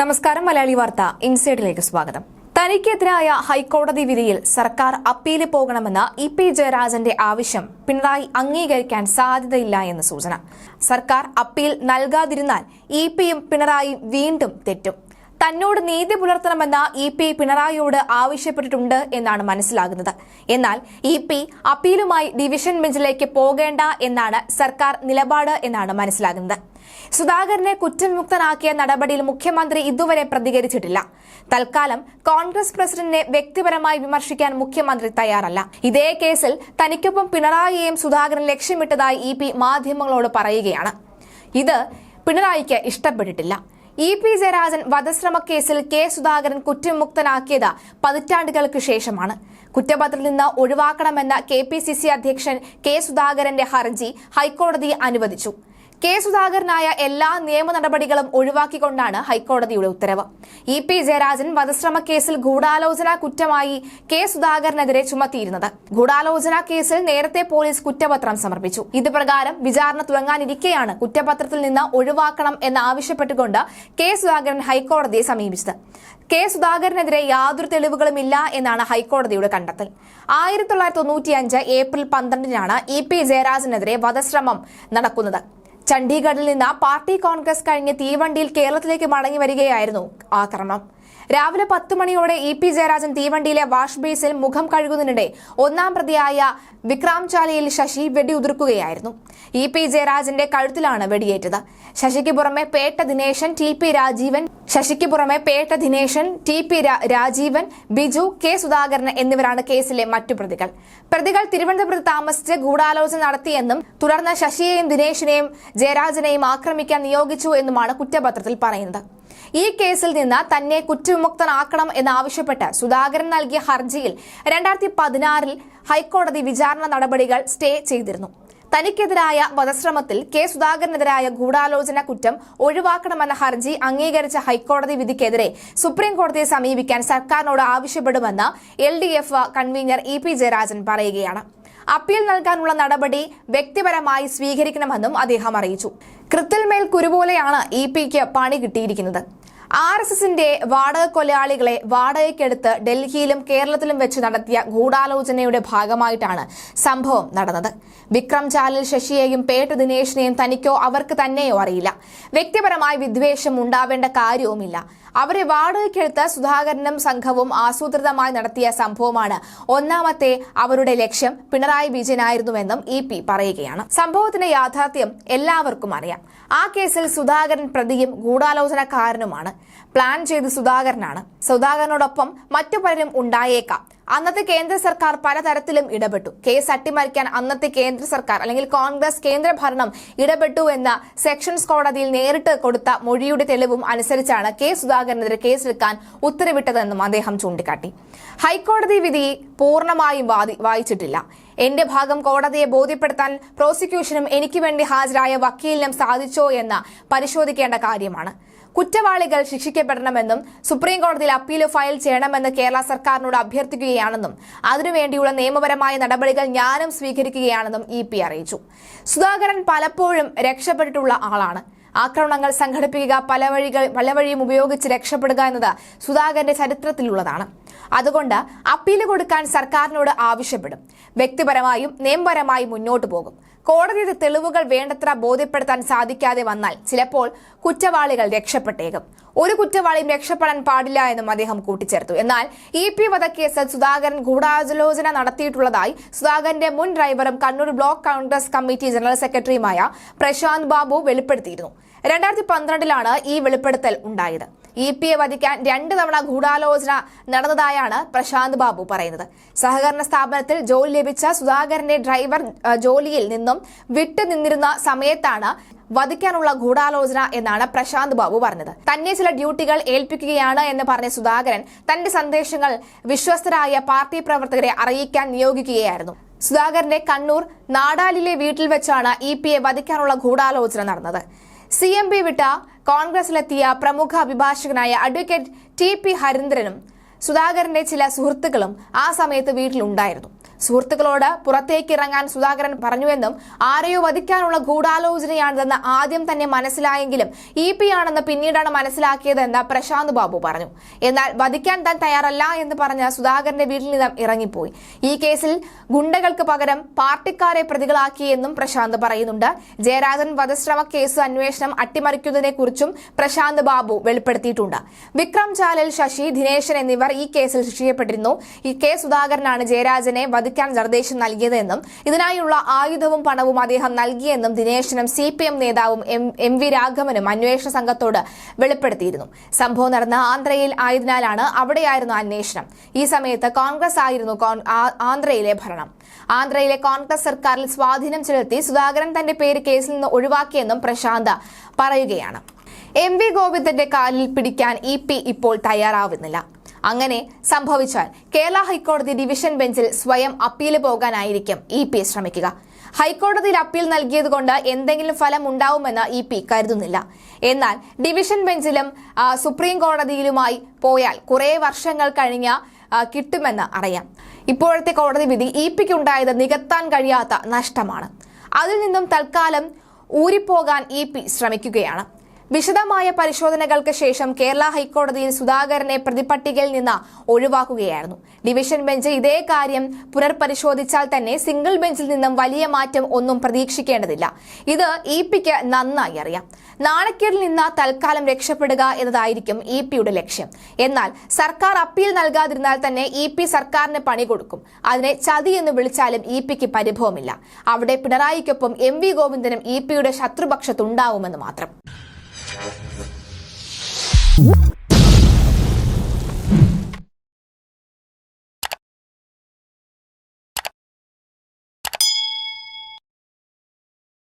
നമസ്കാരം മലയാളി വാർത്ത ഇൻസൈഡിലേക്ക് സ്വാഗതം. തനിക്കെതിരായ ഹൈക്കോടതി വിധിയിൽ സർക്കാർ അപ്പീൽ പോകണമെന്ന ഇ പി ജയരാജന്റെ ആവശ്യം പിണറായി അംഗീകരിക്കാൻ സാധ്യതയില്ല എന്ന് സൂചന. സർക്കാർ അപ്പീൽ നൽകാതിരുന്നാൽ ഇ പിയും പിണറായി വീണ്ടും തെറ്റും. തന്നോട് നീതി പുലർത്തണമെന്ന് ഇ പി പിണറായിയോട് ആവശ്യപ്പെട്ടിട്ടുണ്ട് എന്നാണ് മനസ്സിലാകുന്നത്. എന്നാൽ ഇ പി അപ്പീലുമായി ഡിവിഷൻ ബെഞ്ചിലേക്ക് പോകേണ്ട എന്നാണ് സർക്കാർ നിലപാട് എന്നാണ് മനസ്സിലാകുന്നത്. സുധാകരനെ കുറ്റവിമുക്തനാക്കിയ നടപടിയിൽ മുഖ്യമന്ത്രി ഇതുവരെ പ്രതികരിച്ചിട്ടില്ല. തൽക്കാലം കോൺഗ്രസ് പ്രസിഡന്റിനെ വ്യക്തിപരമായി വിമർശിക്കാൻ മുഖ്യമന്ത്രി തയ്യാറല്ല. ഇതേ കേസിൽ തനിക്കൊപ്പം പിണറായിയെയും സുധാകരൻ ലക്ഷ്യമിട്ടതായി ഇ പി മാധ്യമങ്ങളോട് പറയുകയാണ്. ഇത് പിണറായിക്ക് ഇഷ്ടപ്പെട്ടിട്ടില്ല. ഇ പി ജയരാജൻ വധശ്രമ കേസിൽ കെ സുധാകരൻ കുറ്റമുക്തനാക്കിയത് പതിറ്റാണ്ടുകൾക്ക് ശേഷമാണ്. കുറ്റപത്രത്തിൽ നിന്ന് ഒഴിവാക്കണമെന്ന കെ പി സി സി അധ്യക്ഷൻ കെ സുധാകരന്റെ ഹർജി ഹൈക്കോടതി അനുവദിച്ചു. കെ സുധാകരനായ എല്ലാ നിയമ നടപടികളും ഒഴിവാക്കിക്കൊണ്ടാണ് ഹൈക്കോടതിയുടെ ഉത്തരവ്. ഇ പി ജയരാജൻ വധശ്രമ കേസിൽ ഗൂഢാലോചന കുറ്റമായി കെ സുധാകരനെതിരെ ചുമത്തിയിരുന്നത്. ഗൂഢാലോചന കേസിൽ നേരത്തെ പോലീസ് കുറ്റപത്രം സമർപ്പിച്ചു. ഇത് പ്രകാരം വിചാരണ തുടങ്ങാനിരിക്കെയാണ് കുറ്റപത്രത്തിൽ നിന്ന് ഒഴിവാക്കണം എന്ന് ആവശ്യപ്പെട്ടുകൊണ്ട് കെ സുധാകരൻ ഹൈക്കോടതിയെ സമീപിച്ചത്. കെ സുധാകരനെതിരെ യാതൊരു തെളിവുകളും ഇല്ല എന്നാണ് ഹൈക്കോടതിയുടെ കണ്ടെത്തൽ. ആയിരത്തി തൊള്ളായിരത്തി തൊണ്ണൂറ്റിയഞ്ച് ഏപ്രിൽ പന്ത്രണ്ടിനാണ് ഇ പി ജയരാജനെതിരെ വധശ്രമം നടക്കുന്നത്. ചണ്ഡീഗഡിൽ നിന്ന് പാർട്ടി കോൺഗ്രസ് കഴിഞ്ഞ് തീവണ്ടിയിൽ കേരളത്തിലേക്ക് മടങ്ങി വരികയായിരുന്നു ആക്രമണം രാവിലെ പത്ത് മണിയോടെ ഇ പി ജയരാജൻ തീവണ്ടിയിലെ വാഷ് ബേസിൽ മുഖം കഴുകുന്നതിനിടെ ഒന്നാം പ്രതിയായ വിക്രാം ചാലയിൽ ശശി വെടിയുതിർക്കുകയായിരുന്നു. ഇ പി ജയരാജന്റെ കഴുത്തിലാണ് വെടിയേറ്റത്. ശശിക്ക് പുറമെ പേട്ട ദിനേശൻ ടി പി രാജീവൻ ശശിക്ക് പുറമെ Petta Dineshan T P Rajeevan Biju K Sudhakaran എന്നിവരാണ് കേസിലെ മറ്റു പ്രതികൾ. പ്രതികൾ തിരുവനന്തപുരത്ത് താമസിച്ച് ഗൂഢാലോചന നടത്തിയെന്നും തുടർന്ന് ശശിയെയും ദിനേശിനെയും ജയരാജനെയും ആക്രമിക്കാൻ നിയോഗിച്ചു എന്നുമാണ് കുറ്റപത്രത്തിൽ പറയുന്നത്. ഈ കേസിൽ നിന്ന് തന്നെ കുറ്റവിമുക്തനാക്കണം എന്നാവശ്യപ്പെട്ട് സുധാകരൻ നൽകിയ ഹർജിയിൽ രണ്ടായിരത്തി പതിനാറിൽ ഹൈക്കോടതി വിചാരണ നടപടികൾ സ്റ്റേ ചെയ്തിരുന്നു. തനിക്കെതിരായ വധശ്രമത്തിൽ കെ സുധാകരനെതിരായ ഗൂഢാലോചന കുറ്റം ഒഴിവാക്കണമെന്ന ഹർജി അംഗീകരിച്ച ഹൈക്കോടതി വിധിക്കെതിരെ സുപ്രീം കോടതിയെ സമീപിക്കാൻ സർക്കാരിനോട് ആവശ്യപ്പെടുമെന്ന് L D F convener E P Jayarajan പറയുകയാണ്. അപ്പീൽ നൽകാനുള്ള നടപടി വ്യക്തിപരമായി സ്വീകരിക്കണമെന്നും അദ്ദേഹം അറിയിച്ചു. കൃത്തിൽമേൽ കുരുപോലെയാണ് ഇ പിക്ക് പണി കിട്ടിയിരിക്കുന്നത്. ആർ എസ് എസിന്റെ വാടക കൊലയാളികളെ വാടകയ്ക്കെടുത്ത് ഡൽഹിയിലും കേരളത്തിലും വെച്ച് നടത്തിയ ഗൂഢാലോചനയുടെ ഭാഗമായിട്ടാണ് സംഭവം നടന്നത്. വിക്രം ചാലിൽ ശശിയെയും പേട്ട് ദിനേശിനെയും തനിക്കോ അവർക്ക് തന്നെയോ അറിയില്ല. വ്യക്തിപരമായ വിദ്വേഷം ഉണ്ടാവേണ്ട കാര്യവുമില്ല. അവരെ വാടകയ്ക്കെടുത്ത സുധാകരനും സംഘവും ആസൂത്രിതമായി നടത്തിയ സംഭവമാണ് ഒന്നാമത്തെ അവരുടെ ലക്ഷ്യം പിണറായി വിജയനായിരുന്നുവെന്നും ഇ പി പറയുകയാണ്. സംഭവത്തിന്റെ യാഥാർത്ഥ്യം എല്ലാവർക്കും അറിയാം. ആ കേസിൽ സുധാകരൻ പ്രതിയും ഗൂഢാലോചനക്കാരനുമാണ്. പ്ലാൻ ചെയ്ത് സുധാകരനാണ്. സുധാകരനോടൊപ്പം മറ്റു പലരും ഉണ്ടായേക്കാം. അന്നത്തെ കേന്ദ്ര സർക്കാർ പലതരത്തിലും ഇടപെട്ടു. കേസ് അട്ടിമറിക്കാൻ അന്നത്തെ കേന്ദ്ര സർക്കാർ അല്ലെങ്കിൽ കോൺഗ്രസ് കേന്ദ്ര ഭരണം ഇടപെട്ടു എന്ന സെക്ഷൻസ് കോടതിയിൽ നേരിട്ട് കൊടുത്ത മൊഴിയുടെ തെളിവും അനുസരിച്ചാണ് കെ സുധാകരനെതിരെ കേസെടുക്കാൻ ഉത്തരവിട്ടതെന്നും അദ്ദേഹം ചൂണ്ടിക്കാട്ടി. ഹൈക്കോടതി വിധി പൂർണമായും വായിച്ചിട്ടില്ല. എന്റെ ഭാഗം കോടതിയെ ബോധ്യപ്പെടുത്താൻ പ്രോസിക്യൂഷനും എനിക്ക് വേണ്ടി ഹാജരായ വക്കീലിനും സാധിച്ചോ എന്ന് പരിശോധിക്കേണ്ട കാര്യമാണ്. കുറ്റവാളികൾ ശിക്ഷിക്കപ്പെടണമെന്നും സുപ്രീം കോടതിയിൽ അപ്പീൽ ഫയൽ ചെയ്യണമെന്ന് കേരള സർക്കാരിനോട് അഭ്യർത്ഥിക്കുകയാണെന്നും അതിനുവേണ്ടിയുള്ള നിയമപരമായ നടപടികൾ ഞാനും സ്വീകരിക്കുകയാണെന്നും ഇ അറിയിച്ചു. സുധാകരൻ പലപ്പോഴും രക്ഷപ്പെട്ടിട്ടുള്ള ആളാണ്. ആക്രമണങ്ങൾ സംഘടിപ്പിക്കുക പല വഴികൾ പല വഴിയും ഉപയോഗിച്ച് രക്ഷപ്പെടുക എന്നത് സുധാകരന്റെ ചരിത്രത്തിലുള്ളതാണ്. അതുകൊണ്ട് അപ്പീൽ കൊടുക്കാൻ സർക്കാരിനോട് ആവശ്യപ്പെടും. വ്യക്തിപരമായും നിയമപരമായും മുന്നോട്ടു പോകും. കോടതിയുടെ തെളിവുകൾ വേണ്ടത്ര ബോധ്യപ്പെടുത്താൻ സാധിക്കാതെ വന്നാൽ ചിലപ്പോൾ കുറ്റവാളികൾ രക്ഷപ്പെട്ടേക്കും. ഒരു കുറ്റവാളിയും രക്ഷപ്പെടാൻ പാടില്ല എന്നും അദ്ദേഹം കൂട്ടിച്ചേർത്തു. എന്നാൽ ഇ പി വധക്കേസിൽ സുധാകരൻ ഗൂഢാലോചന നടത്തിയിട്ടുള്ളതായി സുധാകരന്റെ മുൻ ഡ്രൈവറും Kannur block Congress committee general സെക്രട്ടറിയുമായ പ്രശാന്ത് ബാബു വെളിപ്പെടുത്തിയിരുന്നു. രണ്ടായിരത്തി പന്ത്രണ്ടിലാണ് ഈ വെളിപ്പെടുത്തൽ ഉണ്ടായത്. ഇ പി എ വധിക്കാൻ രണ്ട് തവണ ഗൂഢാലോചന നടന്നതായാണ് പ്രശാന്ത് ബാബു പറയുന്നത്. സഹകരണ സ്ഥാപനത്തിൽ ജോലി ലഭിച്ച സുധാകരന്റെ ഡ്രൈവർ ജോലിയിൽ നിന്നും വിട്ടുനിന്നിരുന്ന സമയത്താണ് വധിക്കാനുള്ള ഗൂഢാലോചന എന്നാണ് പ്രശാന്ത് ബാബു പറഞ്ഞത്. തന്നെ ചില ഡ്യൂട്ടികൾ ഏൽപ്പിക്കുകയാണ് എന്ന് പറഞ്ഞ സുധാകരൻ തന്റെ സന്ദേശങ്ങൾ വിശ്വസ്തരായ പാർട്ടി പ്രവർത്തകരെ അറിയിക്കാൻ നിയോഗിക്കുകയായിരുന്നു. സുധാകരന്റെ കണ്ണൂർ നാടാലിലെ വീട്ടിൽ വെച്ചാണ് ഇ പി എ വധിക്കാനുള്ള ഗൂഢാലോചന നടന്നത്. സി എം പി വിട്ട കോൺഗ്രസിലെത്തിയ പ്രമുഖ അഭിഭാഷകനായ അഡ്വക്കേറ്റ് ടി പി ഹരീന്ദ്രനും സുധാകരന്റെ ചില സുഹൃത്തുക്കളും ആ സമയത്ത് വീട്ടിലുണ്ടായിരുന്നു. സുഹൃത്തുക്കളോട് പുറത്തേക്ക് ഇറങ്ങാൻ സുധാകരൻ പറഞ്ഞുവെന്നും ആരെയോ വധിക്കാനുള്ള ഗൂഢാലോചനയാണിതെന്ന് ആദ്യം തന്നെ മനസ്സിലായെങ്കിലും ഇ പി ആണെന്ന് പിന്നീടാണ് മനസ്സിലാക്കിയതെന്ന് പ്രശാന്ത് ബാബു പറഞ്ഞു. എന്നാൽ വധിക്കാൻ താൻ തയ്യാറല്ല എന്ന് പറഞ്ഞ സുധാകരന്റെ വീട്ടിൽ നിന്നും ഇറങ്ങിപ്പോയി. ഈ കേസിൽ ഗുണ്ടകൾക്ക് പകരം പാർട്ടിക്കാരെ പ്രതികളാക്കിയെന്നും പ്രശാന്ത് പറയുന്നുണ്ട്. ജയരാജൻ വധശ്രമ കേസ് അന്വേഷണം അട്ടിമറിക്കുന്നതിനെ കുറിച്ചും പ്രശാന്ത് ബാബു വെളിപ്പെടുത്തിയിട്ടുണ്ട്. വിക്രം ചാലൽ ശശി ദിനേശൻ എന്നിവർ ഈ കേസിൽ ശിക്ഷിക്കപ്പെട്ടിരുന്നു. ഈ കെ സുധാകരനാണ് ജയരാജനെ വധിക്കാൻ നിർദ്ദേശം നൽകിയതെന്നും ഇതിനായുള്ള ആയുധവും പണവും അദ്ദേഹം നൽകിയെന്നും ദിനേശനും സി പി എം നേതാവും എം വി രാഘവനും അന്വേഷണ സംഘത്തോട് വെളിപ്പെടുത്തിയിരുന്നു. സംഭവം നടന്ന ആന്ധ്രയിൽ ആയതിനാലാണ് അവിടെയായിരുന്നു അന്വേഷണം. ഈ സമയത്ത് കോൺഗ്രസ് ആയിരുന്നു ആന്ധ്രയിലെ ഭരണം. ആന്ധ്രയിലെ കോൺഗ്രസ് സർക്കാരിൽ സ്വാധീനം ചെലുത്തി സുധാകരൻ തന്റെ പേര് കേസിൽ നിന്ന് ഒഴിവാക്കിയെന്നും പ്രശാന്ത് പറയുകയാണ്. എം വി ഗോവിന്ദന്റെ കാലിൽ പിടിക്കാൻ ഇ പി ഇപ്പോൾ തയ്യാറാവുന്നില്ല. അങ്ങനെ സംഭവിച്ചാൽ കേരള ഹൈക്കോടതി ഡിവിഷൻ ബെഞ്ചിൽ സ്വയം അപ്പീൽ പോകാനായിരിക്കും ഇ പി ശ്രമിക്കുക. ഹൈക്കോടതിയിൽ അപ്പീൽ നൽകിയതുകൊണ്ട് എന്തെങ്കിലും ഫലം ഉണ്ടാവുമെന്ന് ഇ പി കരുതുന്നില്ല. എന്നാൽ ഡിവിഷൻ ബെഞ്ചിലും സുപ്രീം കോടതിയിലുമായി പോയാൽ കുറെ വർഷങ്ങൾ കഴിഞ്ഞ കിട്ടുമെന്ന് അറിയാം. ഇപ്പോഴത്തെ കോടതി വിധി ഇ പിക്ക് ഉണ്ടായത് നികത്താൻ കഴിയാത്ത നഷ്ടമാണ്. അതിൽ നിന്നും തൽക്കാലം ഊരിപ്പോകാൻ ഇ പി ശ്രമിക്കുകയാണ്. വിശദമായ പരിശോധനകൾക്ക് ശേഷം കേരള ഹൈക്കോടതിയിൽ സുധാകരനെ പ്രതിപട്ടികയിൽ നിന്ന് ഒഴിവാക്കുകയായിരുന്നു. ഡിവിഷൻ ബെഞ്ച് ഇതേ കാര്യം പുനർപരിശോധിച്ചാൽ തന്നെ സിംഗിൾ ബെഞ്ചിൽ നിന്നും വലിയ മാറ്റം ഒന്നും പ്രതീക്ഷിക്കേണ്ടതില്ല. ഇത് ഇ പിക്ക് നന്നായി അറിയാം. നാണക്കേടിൽ നിന്ന് തൽക്കാലം രക്ഷപ്പെടുക എന്നതായിരിക്കും ഇ പിയുടെ ലക്ഷ്യം. എന്നാൽ സർക്കാർ അപ്പീൽ നൽകാതിരുന്നാൽ തന്നെ ഇ പി സർക്കാരിന് പണി കൊടുക്കും. അതിനെ ചതി എന്ന് വിളിച്ചാലും ഇ പിക്ക് പരിഭവമില്ല. അവിടെ പിണറായിക്കൊപ്പം എം വി ഗോവിന്ദനും ഇ പിയുടെ ശത്രുപക്ഷത്തുണ്ടാവുമെന്ന് മാത്രം. Woo!